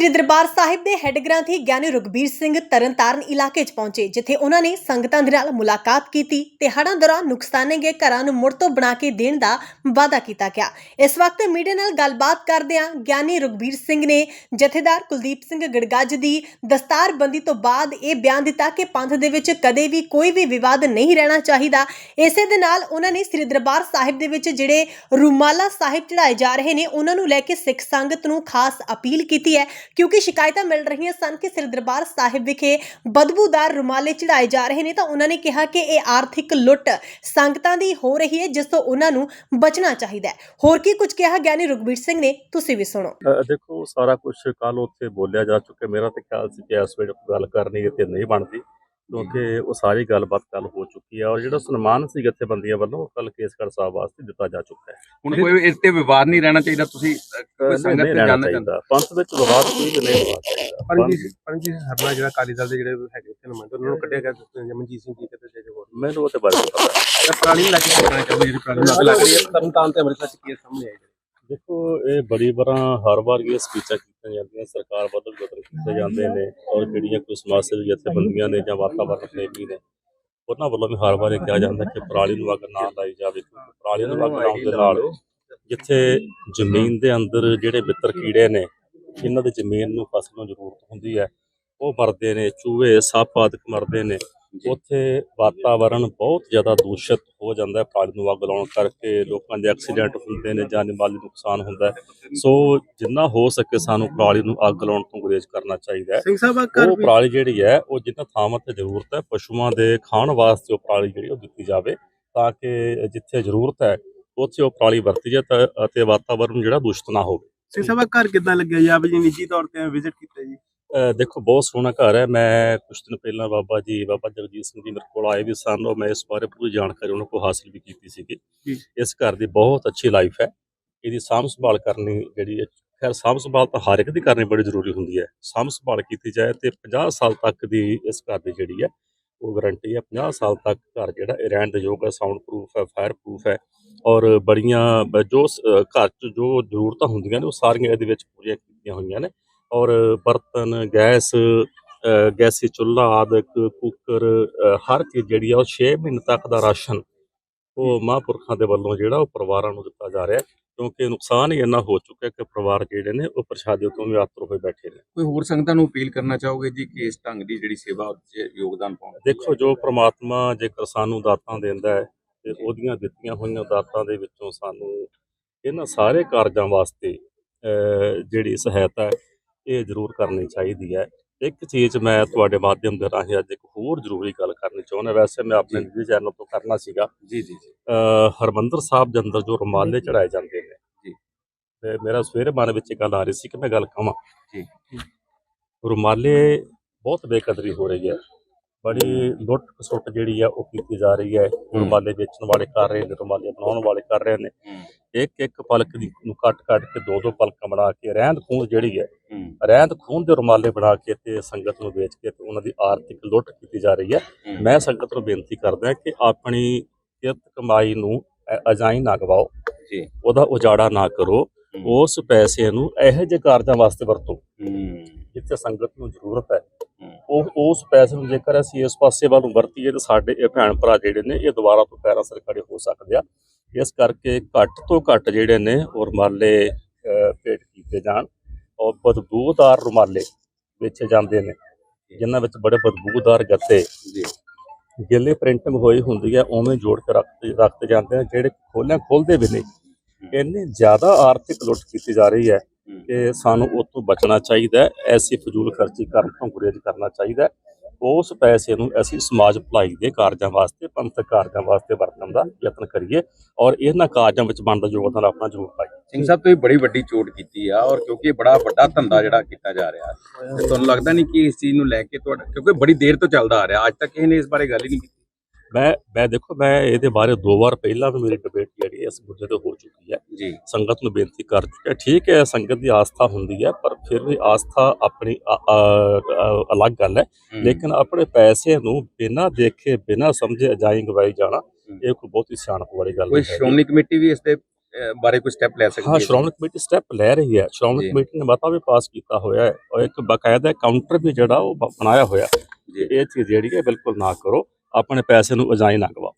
ਸ੍ਰੀ ਦਰਬਾਰ ਸਾਹਿਬ ਦੇ ਹੈੱਡ ਗ੍ਰੰਥੀ ਗਿਆਨੀ ਰੁਗਬੀਰ ਸਿੰਘ ਤਰਨਤਾਰਨ ਇਲਾਕੇ 'ਚ ਪਹੁੰਚੇ, ਜਿੱਥੇ ਉਹਨਾਂ ਨੇ ਸੰਗਤਾਂ ਦੇ ਨਾਲ ਮੁਲਾਕਾਤ ਕੀਤੀ ਤੇ ਹੜ੍ਹਾਂ ਦੌਰਾਨ ਨੁਕਸਾਨੇ ਗਏ ਘਰਾਂ ਨੂੰ ਮੁੜ ਤੋਂ ਬਣਾ ਕੇ ਦੇਣ ਦਾ ਵਾਅਦਾ ਕੀਤਾ ਗਿਆ। ਇਸ ਵਕਤ ਮੀਡੀਆ ਨਾਲ ਗੱਲਬਾਤ ਕਰਦਿਆਂ ਗਿਆਨੀ ਰੁਗਬੀਰ ਸਿੰਘ ਨੇ ਜਥੇਦਾਰ ਕੁਲਦੀਪ ਸਿੰਘ ਗੜਗੱਜ ਦੀ ਦਸਤਾਰਬੰਦੀ ਤੋਂ ਬਾਅਦ ਇਹ ਬਿਆਨ ਦਿੱਤਾ ਕਿ ਪੰਥ ਦੇ ਵਿੱਚ ਕਦੇ ਵੀ ਕੋਈ ਵੀ ਵਿਵਾਦ ਨਹੀਂ ਰਹਿਣਾ ਚਾਹੀਦਾ। ਇਸੇ ਦੇ ਨਾਲ ਉਹਨਾਂ ਨੇ ਸ੍ਰੀ ਦਰਬਾਰ ਸਾਹਿਬ ਦੇ ਵਿੱਚ ਜਿਹੜੇ ਰੁਮਾਲਾ ਸਾਹਿਬ ਚੜਾਏ ਜਾ ਰਹੇ ਨੇ, ਉਹਨਾਂ ਨੂੰ ਲੈ ਕੇ ਸਿੱਖ ਸੰਗਤ ਨੂੰ ਖਾਸ ਅਪੀਲ ਕੀਤੀ ਹੈ ਕਿਉਂਕਿ ਸ਼ਿਕਾਇਤਾਂ ਮਿਲ ਰਹੀਆਂ ਸਨ ਕਿ ਸ੍ਰੀ ਦਰਬਾਰ ਸਾਹਿਬ ਵਿਖੇ ਬਦਬੂਦਾਰ ਰੁਮਾਲੇ ਚੜਾਏ ਜਾ ਰਹੇ ਨੇ ਤਾਂ ਉਹਨਾਂ ਨੇ ਕਿਹਾ ਕਿ ਇਹ ਆਰਥਿਕ ਲੁੱਟ ਸੰਗਤਾਂ ਦੀ ਹੋ ਰਹੀ ਹੈ, ਜਿਸ ਤੋਂ ਉਹਨਾਂ ਨੂੰ ਬਚਣਾ ਚਾਹੀਦਾ ਹੈ। ਹੋਰ ਕੀ ਕੁਝ ਕਿਹਾ ਗਿਆਨੀ ਰੁਗਬੀਰ ਸਿੰਘ ਨੇ, ਤੁਸੀਂ ਵੀ ਸੁਣੋ। ਦੇਖੋ, ਸਾਰਾ ਕੁਝ ਕੱਲ ਉੱਥੇ ਬੋਲਿਆ ਜਾ ਚੁੱਕਿਆ। ਮੇਰਾ ਤਾਂ ਖਿਆਲ ਸੀ ਕਿ ਇਸ ਵੇਲੇ ਗੱਲ ਕਰਨੀ ਤੇ ਨਹੀਂ ਬਣਦੀ। ਕਿਉਂਕਿ ਉਹ ਸਾਰੀ ਗੱਲਬਾਤ ਕੱਲ ਹੋ ਚੁੱਕੀ ਹੈ ਔਰ ਜਿਹੜਾ ਸਨਮਾਨ ਸੀ ਜਥੇਬੰਦੀਆਂ ਵੱਲੋਂ ਕੱਲ ਕੇਸਗੜ੍ਹ ਸਾਹਿਬ ਵਾਸਤੇ ਦਿੱਤਾ ਜਾ ਚੁੱਕਾ ਹੈ। ਹੁਣ ਕੋਈ ਇਸ ਤੇ ਵਿਵਾਦ ਨਹੀਂ ਰਹਿਣਾ ਚਾਹੀਦਾ ਤੁਸੀਂ ਸੰਗਤ ਤੇ ਜਾਣਨਾ ਚਾਹੁੰਦੇ। ਪੰਥ ਵਿੱਚ ਵਿਵਾਦ ਕੋਈ ਵੀ ਨਹੀਂ ਹੋਣਾ ਚਾਹੀਦਾ। ਪਰ ਪੰਥ- ਜੀ ਪਰ ਜੀ ਹਰਨਾ ਜਿਹੜਾ ਅਕਾਲੀ ਦਲ ਦੇ ਜਿਹੜੇ ਹੈਗੇ ਉੱਥੇ ਨੁਮਾਇੰਦੇ ਉਹਨਾਂ ਨੂੰ ਕੱਢਿਆ ਗਿਆ ਤੁਸੀਂ ਮਨਜੀਤ ਸਿੰਘ ਜੀ ਤੇ ਤੇ ਜੋ ਮੈਨੂੰ ਉਹਦੇ ਬਾਰੇ ਨਹੀਂ ਪਤਾ। ਤਾਂ ਪੁਰਾਣੀ ਨੂੰ ਲੈ ਕੇ ਕਰਨਾ ਚਾਹੁੰਦੇ ਜਿਹੜੀ ਪੁਰਾਣੀ ਨੂੰ ਅੱਗ ਲੱਗ ਰਹੀ ਹੈ। ਤਰਨਤਾਰਨ ਤੇ ਅੰਮ੍ਰਿਤਸਰ ਚ ਕੇਸ ਸਾਹਮਣੇ ਆਏ ਦੇਖੋ ਇਹ ਬੜੀ ਵਾਰਾਂ ਹਰ ਵਾਰ ਇਹ ਸਪੀਚਾਂ ਕੀਤੀਆਂ ਜਾਂਦੀਆਂ ਸਰਕਾਰ ਬਦਲ ਬਦਲ ਕੀਤੇ ਜਾਂਦੇ ਨੇ ਔਰ ਜਿਹੜੀਆਂ ਕੋਈ ਸਮਾਜ ਸੇਵੀ ਜਥੇਬੰਦੀਆਂ ਨੇ ਜਾਂ ਵਾਤਾਵਰਣ ਪ੍ਰੇਮੀ ਨੇ, ਉਹਨਾਂ ਵੱਲੋਂ ਵੀ ਹਰ ਵਾਰ ਇਹ ਕਿਹਾ ਜਾਂਦਾ ਕਿ ਪਰਾਲੀ ਨੂੰ ਅੱਗ ਨਾ ਲਾਈ ਜਾਵੇ ਪਰਾਲੀ ਨੂੰ ਅੱਗ ਲਾਉਣ ਦੇ ਨਾਲ ਜਿੱਥੇ ਜ਼ਮੀਨ ਦੇ ਅੰਦਰ ਜਿਹੜੇ ਮਿੱਤਰ ਕੀੜੇ ਨੇ, ਇਹਨਾਂ ਦੀ ਜ਼ਮੀਨ ਨੂੰ ਫਸਲ ਨੂੰ ਜ਼ਰੂਰਤ ਹੁੰਦੀ ਹੈ, ਉਹ ਮਰਦੇ ਨੇ, ਚੂਹੇ, ਸੱਪ ਆਦਿਕ ਮਰਦੇ ਨੇ। ਉੱਥੇ ਵਾਤਾਵਰਣ ਬਹੁਤ ਜ਼ਿਆਦਾ ਦੂਸ਼ਿਤ ਹੋ ਜਾਂਦਾ ਹੈ ਪਰਾਲੀ ਨੂੰ ਅੱਗ ਲਾਉਣ ਕਰਕੇ ਲੋਕਾਂ ਦੇ ਐਕਸੀਡੈਂਟ ਹੁੰਦੇ ਨੇ ਜਾਨੀ ਮਾਲੀ ਨੁਕਸਾਨ ਹੁੰਦਾ ਸੋ ਜਿੰਨਾ ਹੋ ਸਕੇ ਸਾਨੂੰ ਪਰਾਲੀ ਨੂੰ ਅੱਗ ਲਾਉਣ ਤੋਂ ਗੁਰੇਜ਼ ਕਰਨਾ ਚਾਹੀਦਾ ਹੈ। ਸਿੰਘ ਸਾਹਿਬ ਆ ਉਹ ਪਰਾਲੀ ਜਿਹੜੀ ਹੈ ਉਹ ਜਿੰਨਾ ਥਾਵਾਂ ਤੇ ਜ਼ਰੂਰਤ ਹੈ ਪਸ਼ੂਆਂ ਦੇ ਖਾਣ ਵਾਸਤੇ ਉਹ ਪਰਾਲੀ ਜਿਹੜੀ ਉਹ ਦਿੱਤੀ ਜਾਵੇ ਤਾਂ ਕਿ ਜਿੱਥੇ ਜ਼ਰੂਰਤ ਹੈ ਉੱਥੇ ਉਹ ਪਰਾਲੀ ਵਰਤੀ ਜਾਏ ਤਾਂ ਅਤੇ ਵਾਤਾਵਰਣ ਜਿਹੜਾ ਦੂਸ਼ਿਤ ਨਾ ਹੋਵੇ। ਸਿੰਘ ਸਾਹਿਬ ਘਰ ਕਿੱਦਾਂ ਲੱਗਿਆ ਜੀ? ਆਪ ਜੀ ਨਿੱਜੀ ਤੌਰ ਤੇ ਵਿਜ਼ਿਟ ਕੀਤਾ ਜੀ। ਦੇਖੋ ਬਹੁਤ ਸੋਹਣਾ ਘਰ ਹੈ। ਮੈਂ ਕੁਝ ਦਿਨ ਪਹਿਲਾਂ ਬਾਬਾ ਜੀ ਬਾਬਾ ਜਗਜੀਤ ਸਿੰਘ ਜੀ ਮੇਰੇ ਕੋਲ ਆਏ ਵੀ ਸਨ ਔਰ ਮੈਂ ਇਸ ਬਾਰੇ ਪੂਰੀ ਜਾਣਕਾਰੀ ਉਹਨਾਂ ਕੋਲ ਹਾਸਲ ਵੀ ਕੀਤੀ ਸੀਗੀ। ਇਸ ਘਰ ਦੀ ਬਹੁਤ ਅੱਛੀ ਲਾਈਫ ਹੈ। ਇਹਦੀ ਸਾਂਭ ਸੰਭਾਲ ਕਰਨੀ ਜਿਹੜੀ ਹੈ ਖੈਰ ਸਾਂਭ ਸੰਭਾਲ ਤਾਂ ਹਰ ਇੱਕ ਦੀ ਕਰਨੀ ਬੜੀ ਜ਼ਰੂਰੀ ਹੁੰਦੀ ਹੈ। ਸਾਂਭ ਸੰਭਾਲ ਕੀਤੀ ਜਾਏ ਤੇ 50 ਸਾਲ ਤੱਕ ਦੀ ਇਸ ਘਰ ਦੀ ਜਿਹੜੀ ਹੈ ਉਹ ਗਾਰੰਟੀ ਹੈ। 50 ਸਾਲ ਤੱਕ ਘਰ ਜਿਹੜਾ ਰਹਿਣ ਦੇ ਯੋਗ ਹੈ ਸਾਊਂਡ ਪ੍ਰੂਫ ਹੈ ਫਾਇਰ ਪ੍ਰੂਫ ਹੈ ਔਰ ਬੜੀਆਂ ਜੋ ਘਰ 'ਚ ਜੋ ਜ਼ਰੂਰਤਾਂ ਹੁੰਦੀਆਂ ਨੇ ਉਹ ਸਾਰੀਆਂ ਇਹਦੇ ਵਿੱਚ ਪੂਰੀਆਂ ਕੀਤੀਆਂ ਹੋਈਆਂ ਨੇ। ਔਰ ਬਰਤਨ ਗੈਸ ਗੈਸੀ ਚੁੱਲ੍ਹਾ ਆਦਿਕ ਕੁੱਕਰ ਹਰ ਚੀਜ਼ ਜਿਹੜੀ ਆ ਉਹ 6 ਮਹੀਨੇ ਤੱਕ ਦਾ ਰਾਸ਼ਨ ਉਹ ਮਹਾਂਪੁਰਖਾਂ ਦੇ ਵੱਲੋਂ ਜਿਹੜਾ ਉਹ ਪਰਿਵਾਰਾਂ ਨੂੰ ਦਿੱਤਾ ਜਾ ਰਿਹਾ ਕਿਉਂਕਿ ਨੁਕਸਾਨ ਹੀ ਇੰਨਾ ਹੋ ਚੁੱਕਾ ਹੈ ਕਿ ਪਰਿਵਾਰ ਜਿਹੜੇ ਨੇ ਉਹ ਪ੍ਰਸ਼ਾਦੇ ਤੋਂ ਵੀ ਆਤਰ ਹੋਏ ਬੈਠੇ ਨੇ। ਕੋਈ ਹੋਰ ਸੰਗਤਾਂ ਨੂੰ ਅਪੀਲ ਕਰਨਾ ਚਾਹੋਗੇ ਜੀ ਕਿ ਇਸ ਢੰਗ ਦੀ ਜਿਹੜੀ ਸੇਵਾ ਯੋਗਦਾਨ ਪਾਉਣ ਦੇਖੋ ਜੋ ਪ੍ਰਮਾਤਮਾ ਜੇਕਰ ਸਾਨੂੰ ਦਾਤਾਂ ਦਿੰਦਾ ਹੈ ਤੇ ਉਹਦੀਆਂ ਦਿੱਤੀਆਂ ਹੋਈਆਂ ਦਾਤਾਂ ਦੇ ਵਿੱਚੋਂ ਸਾਨੂੰ ਇਹਨਾਂ ਸਾਰੇ ਕਾਰਜਾਂ ਵਾਸਤੇ ਜਿਹੜੀ ਸਹਾਇਤਾ ਹੈ ਇਹ ਜ਼ਰੂਰ ਕਰਨੀ ਚਾਹੀਦੀ ਹੈ। ਇੱਕ ਚੀਜ਼ ਮੈਂ ਤੁਹਾਡੇ ਮਾਧਿਅਮ ਦੇ ਰਾਹੀਂ ਅੱਜ ਇੱਕ ਹੋਰ ਜ਼ਰੂਰੀ ਗੱਲ ਕਰਨੀ ਚਾਹੁੰਦਾ। ਵੈਸੇ ਮੈਂ ਆਪਣੇ ਨਿੱਜੀ ਚੈਨਲ ਤੋਂ ਕਰਨਾ ਸੀਗਾ। ਜੀ ਜੀ ਹਰਮੰਦਰ ਸਾਹਿਬ ਦੇ ਅੰਦਰ ਜੋ ਰੁਮਾਲੇ ਚੜਾਏ ਜਾਂਦੇ ਨੇ। ਜੀ। ਤੇ ਮੇਰਾ ਸਵੇਰੇ ਮਨ ਵਿੱਚ ਗੱਲ ਆ ਰਹੀ ਸੀ ਕਿ ਮੈਂ ਗੱਲ ਕਵਾਂ ਜੀ। ਰੁਮਾਲੇ ਬਹੁਤ ਬੇਕਦਰੀ ਹੋ ਰਹੀ ਹੈ। ਬੜੀ ਲੁੱਟ ਖਸੁੱਟ ਜਿਹੜੀ ਆ ਉਹ ਕੀਤੀ ਜਾ ਰਹੀ ਹੈ। ਰੁਮਾਲੇ ਵੇਚਣ ਵਾਲੇ ਕਰ ਰਹੇ ਨੇ ਰੁਮਾਲੇ ਬਣਾਉਣ ਵਾਲੇ ਕਰ ਰਹੇ ਨੇ। ਇੱਕ ਇੱਕ ਪਲਕ ਦੀ ਨੂੰ ਕੱਟ ਕੱਟ ਕੇ ਦੋ ਦੋ ਪਲਕਾਂ ਬਣਾ ਕੇ ਰਹਿੰਦ ਖੂੰਦ ਜਿਹੜੀ ਹੈ ਰਹਿੰਦ ਖੂੰਦ ਦੇ ਰੁਮਾਲੇ ਬਣਾ ਕੇ ਤੇ ਸੰਗਤ ਨੂੰ ਵੇਚ ਕੇ ਤੇ ਉਹਨਾਂ ਦੀ ਆਰਥਿਕ ਲੁੱਟ ਕੀਤੀ ਜਾ ਰਹੀ ਹੈ। ਮੈਂ ਸੰਗਤ ਨੂੰ ਬੇਨਤੀ ਕਰਦਾ ਕਿ ਆਪਣੀ ਕਿਰਤ ਕਮਾਈ ਨੂੰ ਅਜਾਈਂ ਨਾ ਗਵਾਓ। ਜੀ। ਉਹਦਾ ਉਜਾੜਾ ਨਾ ਕਰੋ। ਉਸ ਪੈਸੇ ਨੂੰ ਇਹੋ ਜਿਹੇ ਕਾਰਜਾਂ ਵਾਸਤੇ ਵਰਤੋ। ਜਿੱਥੇ ਸੰਗਤ ਨੂੰ ਜ਼ਰੂਰਤ ਹੈ। ਉਹ ਉਸ ਪੈਸੇ ਨੂੰ ਜੇਕਰ ਅਸੀਂ ਇਸ ਪਾਸੇ ਵੱਲ ਵਰਤੀਏ ਤਾਂ ਸਾਡੇ ਇਹ ਭੈਣ ਭਰਾ ਜਿਹੜੇ ਨੇ ਇਹ ਦੁਬਾਰਾ ਤੋਂ ਪੈਰਾਂ ਸਿਰ ਖੜੇ ਹੋ ਸਕਦੇ ਆ। ਇਸ ਕਰਕੇ ਘੱਟ ਤੋਂ ਘੱਟ ਜਿਹੜੇ ਨੇ ਉਹ ਰੁਮਾਲੇ ਭੇਟ ਕੀਤੇ ਜਾਣ ਔਰ ਬਦਬੂਦਾਰ ਰੁਮਾਲੇ ਵੇਚੇ ਜਾਂਦੇ ਨੇ ਜਿਨ੍ਹਾਂ ਵਿੱਚ ਬੜੇ ਬਦਬੂਦਾਰ ਗੱਤੇ ਜੀ। ਗਿੱਲੇ ਪ੍ਰਿੰਟਿੰਗ ਹੋਈ ਹੁੰਦੀ ਹੈ ਉਵੇਂ ਜੋੜ ਕੇ ਰੱਖਦੇ ਰੱਖਦੇ ਜਾਂਦੇ ਨੇ ਜਿਹੜੇ ਖੋਲਿਆਂ ਖੋਲਦੇ ਵੀ ਨਹੀਂ ਇੰਨੀ ਜ਼ਿਆਦਾ ਆਰਥਿਕ ਲੁੱਟ ਕੀਤੀ ਜਾ ਰਹੀ ਹੈ। ਕਿ ਸਾਨੂੰ ਉਹ ਤੋਂ ਬਚਣਾ ਚਾਹੀਦਾ ਐਸੀ ਫਜ਼ੂਲ ਖਰਚੀ ਕਰਨ ਤੋਂ ਗੁਰੇਜ਼ ਕਰਨਾ ਚਾਹੀਦਾ ਉਸ ਪੈਸੇ ਨੂੰ ਅਸੀਂ ਸਮਾਜ ਭਲਾਈ ਦੇ ਕਾਰਜਾਂ ਵਾਸਤੇ, ਪੰਥਕ ਕਾਰਜਾਂ ਵਾਸਤੇ ਵਰਤਣ ਦਾ ਯਤਨ ਕਰੀਏ ਔਰ ਇਹਨਾਂ ਕਾਰਜਾਂ ਵਿੱਚ ਬਣਦਾ ਯੋਗਦਾਨ ਆਪਣਾ ਜ਼ਰੂਰ ਪਾਈਏ। ਸਿੰਘ ਸਾਹਿਬ, ਤੁਸੀਂ ਬੜੀ ਵੱਡੀ ਚੋਟ ਕੀਤੀ ਆ ਔਰ ਕਿਉਂਕਿ ਇਹ ਬੜਾ ਵੱਡਾ ਧੰਦਾ ਜਿਹੜਾ ਕੀਤਾ ਜਾ ਰਿਹਾ। ਤੁਹਾਨੂੰ ਲੱਗਦਾ ਨਹੀਂ ਕਿ ਇਸ ਚੀਜ਼ ਨੂੰ ਲੈ ਕੇ ਤੁਹਾਡਾ ਕਿਉਂਕਿ ਬੜੀ ਦੇਰ ਤੋਂ ਚੱਲਦਾ ਆ ਰਿਹਾ। ਅੱਜ ਤੱਕ ਕਿਸੇ ਨੇ ਇਸ ਬਾਰੇ ਗੱਲ ਹੀ ਨਹੀਂ ਕੀਤੀ। ਮੈਂ ਮੈਂ ਦੇਖੋ ਮੈਂ ਇਹਦੇ ਬਾਰੇ ਦੋ ਵਾਰ ਪਹਿਲਾਂ ਵੀ ਮੇਰੀ ਡਿਬੇਟ ਜਿਹੜੀ ਇਸ ਮੁੱਦੇ ਤੇ ਹੋ ਚੁੱਕੀ ਹੈ। ਜੀ। ਸੰਗਤ ਨੂੰ ਬੇਨਤੀ ਕਰ ਚੁੱਕਿਆ ਠੀਕ ਹੈ ਸੰਗਤ ਦੀ ਆਸਥਾ ਹੁੰਦੀ ਹੈ ਪਰ ਫਿਰ ਵੀ ਆਸਥਾ ਆਪਣੀ ਅਲੱਗ ਗੱਲ ਹੈ। ਲੇਕਿਨ ਆਪਣੇ ਪੈਸੇ ਨੂੰ ਬਿਨਾਂ ਦੇਖੇ ਬਿਨਾਂ ਸਮਝੇ ਅਜਾਈ ਗਵਾਈ ਜਾਣਾ ਇਹ ਕੋਈ ਬਹੁਤ ਹੀ ਸਿਆਣਪ ਵਾਲੀ ਗੱਲ ਕੋਈ ਹੈ। ਸ਼੍ਰੋਮਣੀ ਕਮੇਟੀ ਵੀ ਇਸ ਤੇ ਅਹ, ਬਾਰੇ ਕੋਈ ਸਟੈਪ ਲੈ ਸਕਦੀ ਹਾਂ ਹੈ ਸ਼੍ਰੋਮਣੀ ਕਮੇਟੀ ਸਟੈਪ ਲੈ ਰਹੀ ਹੈ। ਸ਼੍ਰੋਮਣੀ। ਕਮੇਟੀ ਨੇ ਮਤਾ ਵੀ ਪਾਸ ਕੀਤਾ ਹੋਇਆ ਹੈ। ਔਰ ਇੱਕ ਬਕਾਇਦਾ ਕਾਊਂਟਰ ਵੀ ਜਿਹੜਾ ਉਹ ਬਣਾਇਆ ਹੋਇਆ। ਜੀ। ਇਹ ਚੀਜ਼ ਜਿਹੜੀ ਹੈ ਬਿਲਕੁਲ ਨਾ ਕਰੋ। ਆਪਣੇ ਪੈਸੇ ਨੂੰ ਅਜਾਈ ਨਾ ਗਵਾਓ।